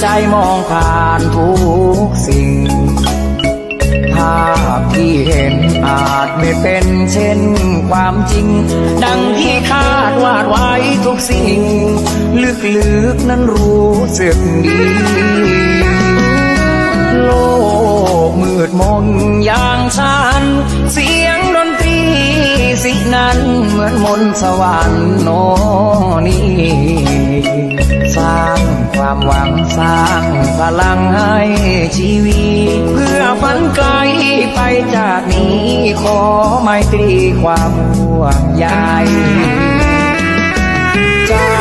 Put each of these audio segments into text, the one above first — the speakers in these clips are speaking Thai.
ใจมองผ่านทุกสิ่ง ภาพที่เห็นอาจไม่เป็นเช่นความจริง ดังที่คาดวาดไว้ทุกสิ่ง ลึกๆนั้นรู้สึกดี โลกมืดมนอย่างฉันเสีย สินั้นเหมือนมนต์สวรรค์โนนี่สร้างความหวังสร้างพลังให้ชีวิต เพื่อฝันไกลไปจากนี้ขอไม่ตรีความห่วงใยจา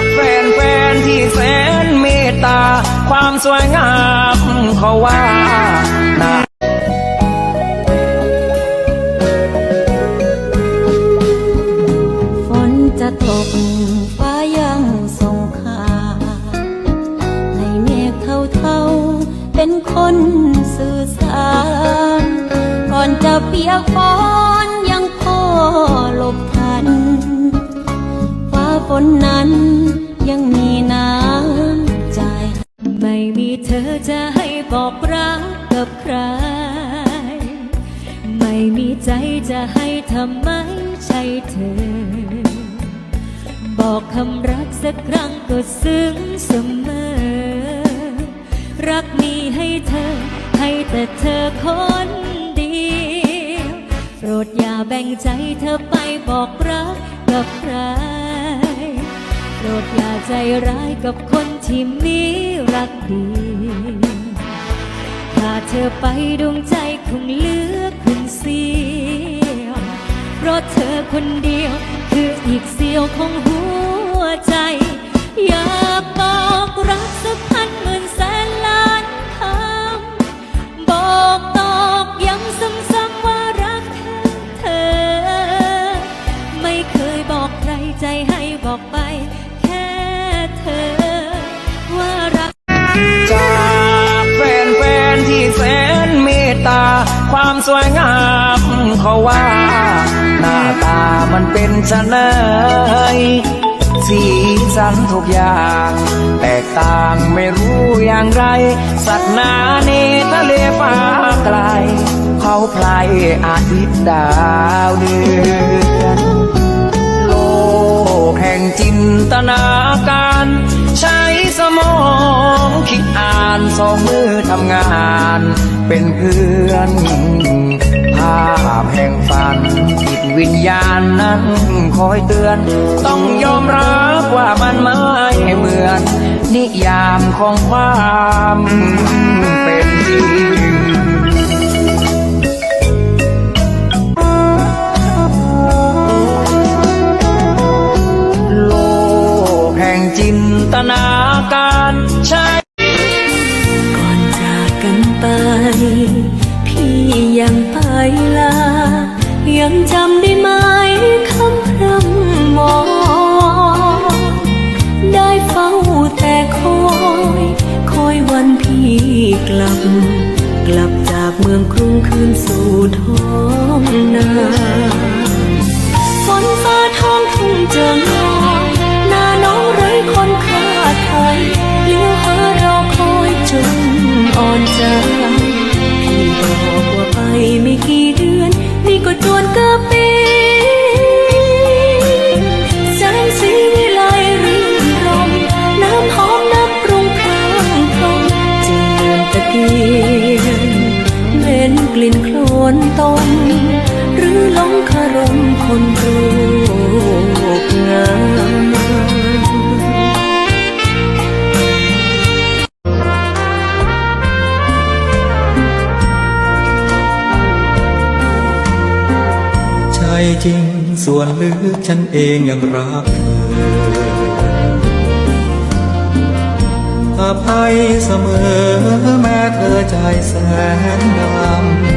กแฟนๆที่แสนเมตตา ความสวยงามเขาว่า อเปียกฝนยังพอหลบทันฟ้าฝนนั้นยังมีน้ำใจ ไม่มีเธอจะให้บอกรักกับใคร ไม่มีใจจะให้ทำไมใช่เธอ บอกคำรักสักครั้งก็ซึ้งเสมอ รักมีให้เธอให้แต่เธอคน โปรดอย่าแบ่งใจเธอไปบอกรักกับใคร โปรดอย่าใจร้ายกับคนที่มีรักเดียวถ้าเธอไปดวงใจคงเลือกคุณเสียวเพราะเธอคนเดียว คืออีกเสี้ยวของหัวใจ อยากบอกรักสักพันหมื่นแสน ใจให้บอกไป แค่เธอ ว่ารักจากแฟนๆที่แสนเมตตา ความสวยงามเขาว่า หน้าตามันเป็นชะไหนสีสันทุกอย่าง แตกต่างไม่รู้อย่างไร สัตว์นาเนทะเลฟ้าไกล เขาพลายอาทิตย์ดาวเดือน งจินตนาการ ใช้สมองคิดอ่านสองมือทำงาน เป็นเพื่อน ภาพแห่งฝันจิตวิญญาณนั้นคอยเตือน ต้องยอมรับว่ามันไม่เหมือน นิยามของความเป็นจริง ยังไปลา ยังจำได้ไหมคำพร่ำมอง ได้เฝ้าแต่คอย คอยวันพี่กลับ กลับจากเมืองกรุงคืนสู่ท้องนา นโคลนหรือหลงคารมคนรูปงามใช่จริงส่วนลึกฉันเองยังรักเธออภัยเสมอแม้เธอใจแสนดำ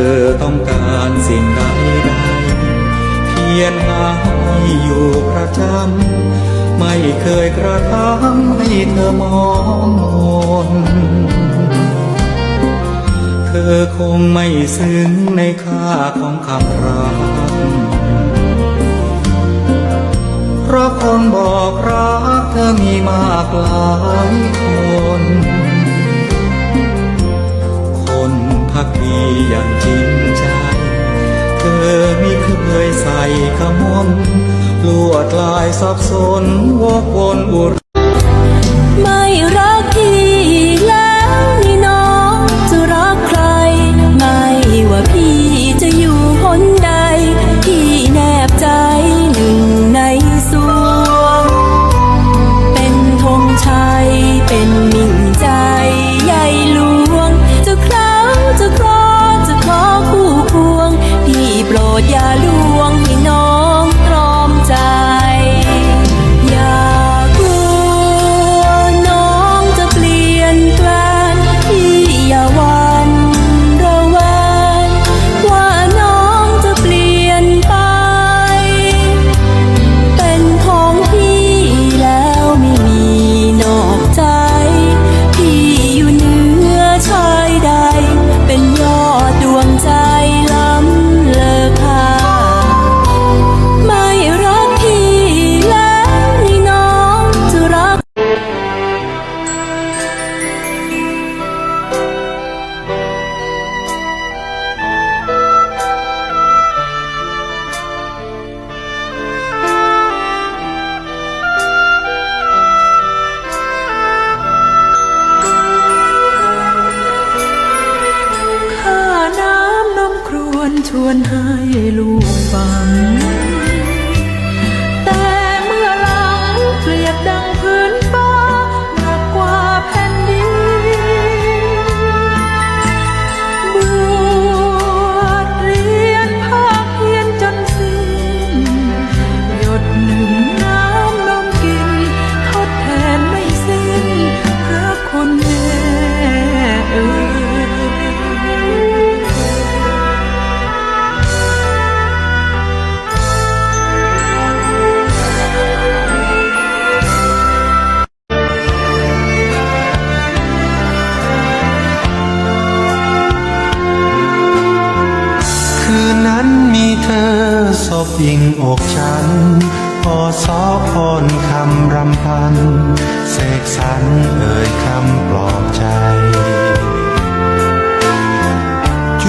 ธอต้องการสิ่งใดใดเพียรหาให้อยู่ประจำไม่เคยกระทำให้เธอมองมนเธอคงไม่ซึ้งในค่าของคำรักเพราะคนบอกรักเธอมีมากหลายคน คน พักดีอย่างจริงใจ เธอไม่เคยใส่ขมมลวดลายสับสนวกวนอุร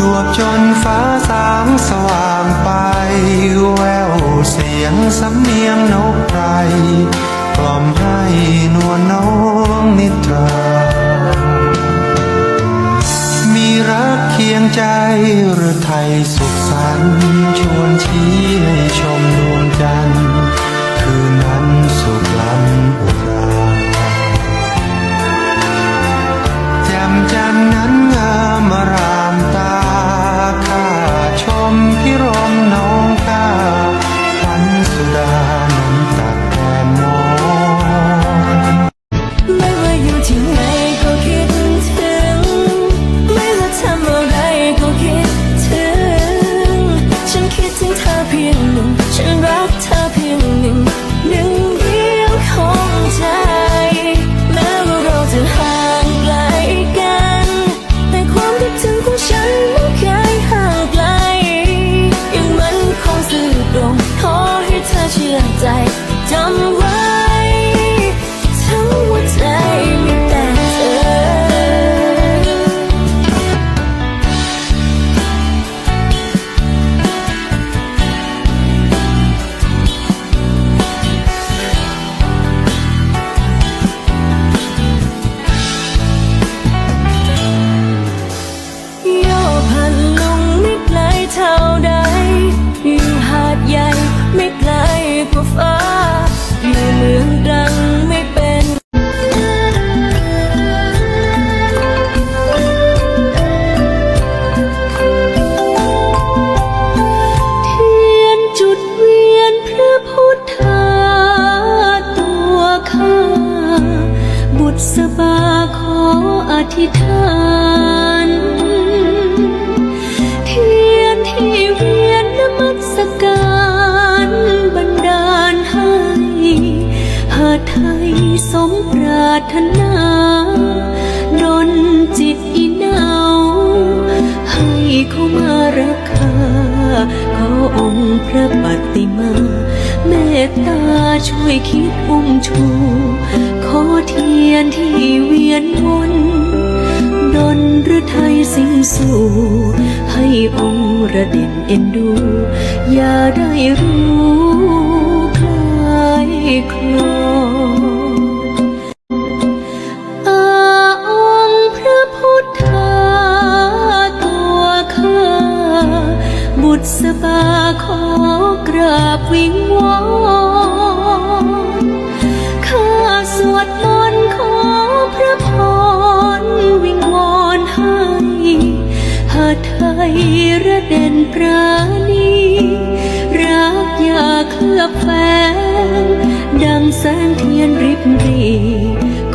ยวบจนฟ้าสางสว่างไป แววเสียงสำเนียงนกไกรกล่อมให้นวลน้องนิทรา มีรักเคียงใจหรือไทยสุขสันต์ชวนชี้ให้ชมดวงจันทร์ ธิษฐานเทียนที่เวียนนมัสการบันดาลให้หาไทยสมปรารถนาดนจิตอีนเอาให้เขามารักษาขอองค์พระปฏิมา ตตาช่วยคิดอุ้มชูขอเทียนที่เวียนวนดนหรือไทยสิ้นสู่ให้องค์ระเด่นเอ็นดู อย่าได้รู้คลายคลอนอาองค์พระพุทธาตัวข้าบุตรสบาขอ กราบวิงวอนข้าสวดมนต์ขอพระพรวิงวอนให้หาไทยระเด่นปราณีรักอย่าเคลือบแฝงดังแสงเทียนริบรี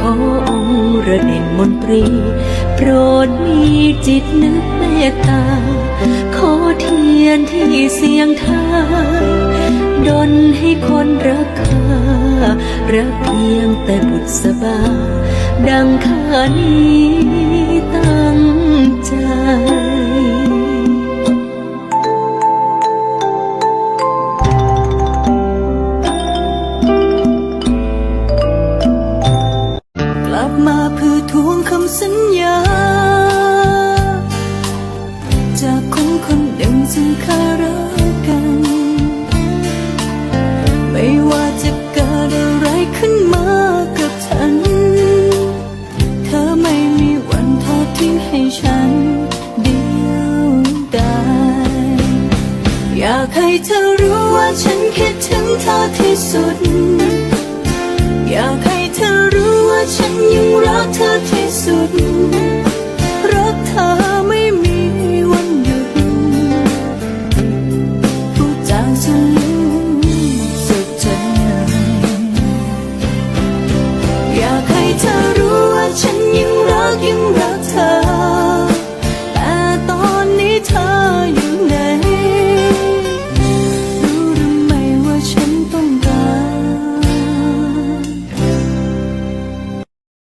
ขอองค์ระเด่นมนตรี โปรดมีจิตนึกเมตตาขอที ยนที่เสียงเธอดนให้คนรักข้ารักเพียงแต่บุตรสบา ดังข้านี้ตั้งใจ เธอที่สุดอยาที่สุด